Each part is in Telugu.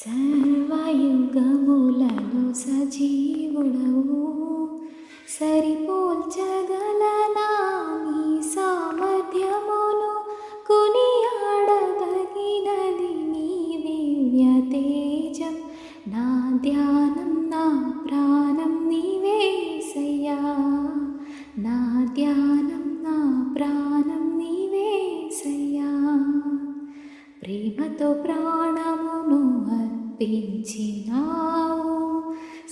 సర్వయుగములలో సజీవుడవు. సరిపోల్చగలనా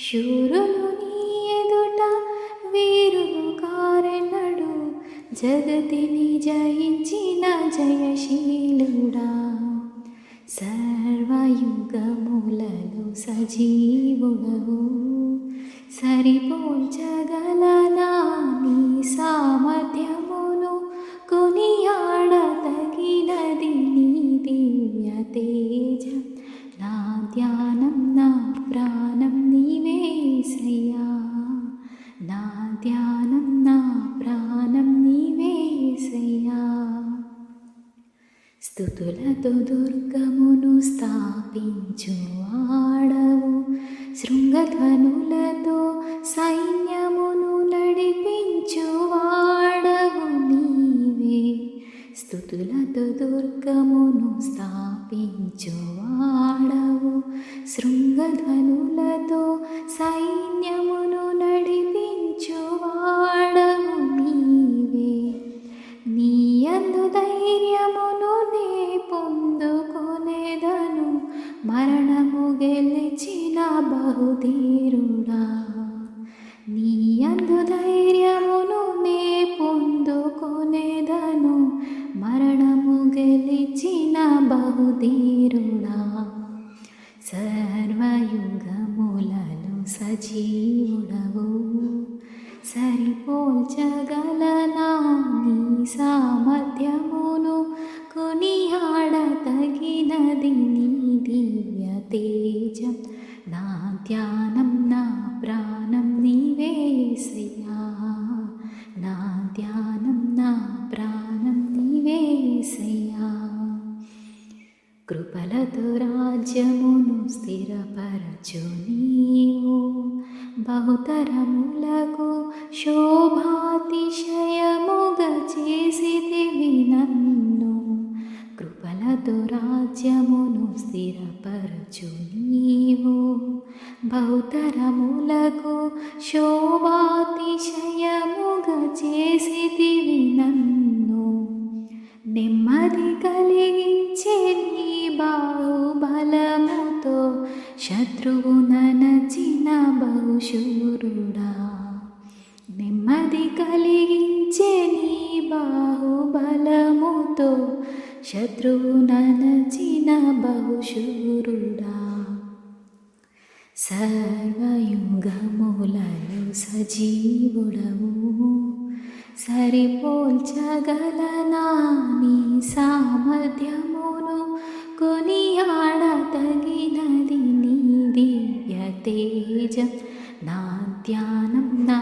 శూరులు నీ ఎదుట వీరులు కారెన్నడు. జగతిని జయించిన జయశీలుడా. సర్వయుగములను సజీవుడవు. సరిపోల్చగలనా ధ్యానం నా ప్రాణం నీవేసయ్యా స్థుతులతో దుర్గమును స్థాపించు ఆడవు శృంగధ్వనులతో సైన్యమును నడిపించు వాడవు నీవే స్థుతులతో దుర్గమును స్థాపించు మరణము గెలిచిన బహుధీరుడా నీ అందు ధైర్యమును నే పొందుకునేదను. మరణము గెలిచిన బహుధీరుడా సర్వయుగములను సజీవుడవు. సరిపోల్చగల నిత్యం నా ధ్యానం నా ప్రాణం నీవేసయ్యా నా ధ్యానం నా ప్రాణం నీవేసయ్యా కృపలతో రాజ్యమును స్థిరపరచు నీవు. బహుతరములకు శోభాతిశయముగ చేసితివి నన్ను. కృపలతో రాజ్యమును స్థిరపరచు నీవు బహుతరములకు శోభాతిశయముగా చేసితివి నన్ను. నెమ్మది కలిగించే నీ బాహుబలముతో శత్రువు ననచిన బహుశూరుడా. నెమ్మది కలిగించే నీ బాహుబలముతో శత్రువు ననచిన బహుశూరుడా. సర్వయుగములలో సజీవుడవు సరిపోల్చగలనా నీ సామర్థ్యమును కొనియాడతగినది నీ దివ్య తేజం నా ధ్యానం నా